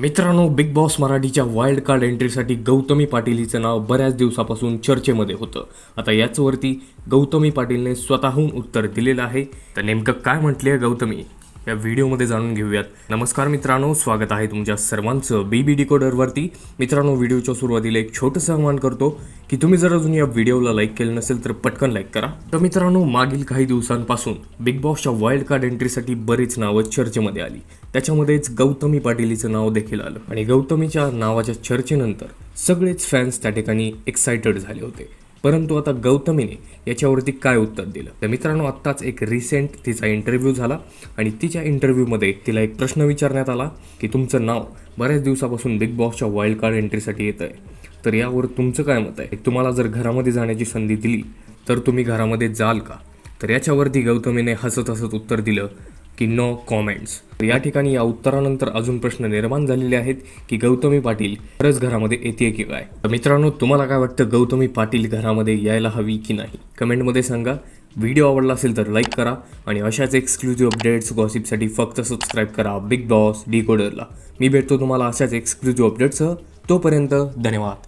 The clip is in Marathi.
मित्रांनो बिग बॉस मराठीच्या वाईल्ड कार्ड एंट्रीसाठी गौतमी पाटील हिचं नाव बऱ्याच दिवसापासून चर्चेमध्ये होतं. आता याचवरती गौतमी पाटीलने स्वतःहून उत्तर दिलेलं आहे. तर नेमकं काय म्हटले गौतमी? या व्हिडिओमध्ये जाणून घेऊयात. नमस्कार मित्रांनो स्वागत आहे तुमच्या सर्वांचं बी बी डिकोडरवरती मित्रांनो व्हिडिओच्या सुरुवातीला एक छोटंसं आव्हान करतो की तुम्ही जर अजून या व्हिडिओला लाईक केलं नसेल तर पटकन लाईक करा. तर मित्रांनो मागील काही दिवसांपासून बिग बॉसच्या वाईल्ड कार्ड एंट्रीसाठी बरीच नावं चर्चेमध्ये आली. त्याच्यामध्येच गौतमी पाटीलीचं नाव देखील आलं. आणि गौतमीच्या नावाच्या चर्चेनंतर सगळेच फॅन्स त्या ठिकाणी एक्सायटेड झाले होते. परंतु आता गौतमीने याच्यावरती काय उत्तर दिलं? तर मित्रांनो आत्ताच एक रिसेंट तिचा इंटरव्ह्यू झाला आणि तिच्या इंटरव्ह्यूमध्ये तिला एक प्रश्न विचारण्यात आला की तुमचं नाव बऱ्याच दिवसापासून बिग बॉसच्या वाईल्ड कार्ड एंट्रीसाठी येत आहे तर यावर तुमचं काय मत आहे? तुम्हाला जर घरामध्ये जाण्याची संधी दिली तर तुम्ही घरामध्ये जाल का? तर याच्यावरती गौतमीने हसत हसत उत्तर दिलं की नो कॉमेंट्स या ठिकाणी या उत्तरानंतर अजून प्रश्न निर्माण झालेले आहेत की गौतमी पाटील खरंच घरामध्ये येते की काय? तर मित्रांनो तुम्हाला काय वाटतं गौतमी पाटील घरामध्ये यायला हवी की नाही? कमेंटमध्ये सांगा. व्हिडिओ आवडला असेल तर लाईक करा आणि अशाच एक्सक्लुझिव्ह अपडेट्स गॉसिपसाठी फक्त सबस्क्राईब करा. बिग बॉस डी कोडरला मी भेटतो तुम्हाला अशाच एक्सक्लुझिव्ह अपडेट्ससह तोपर्यंत धन्यवाद.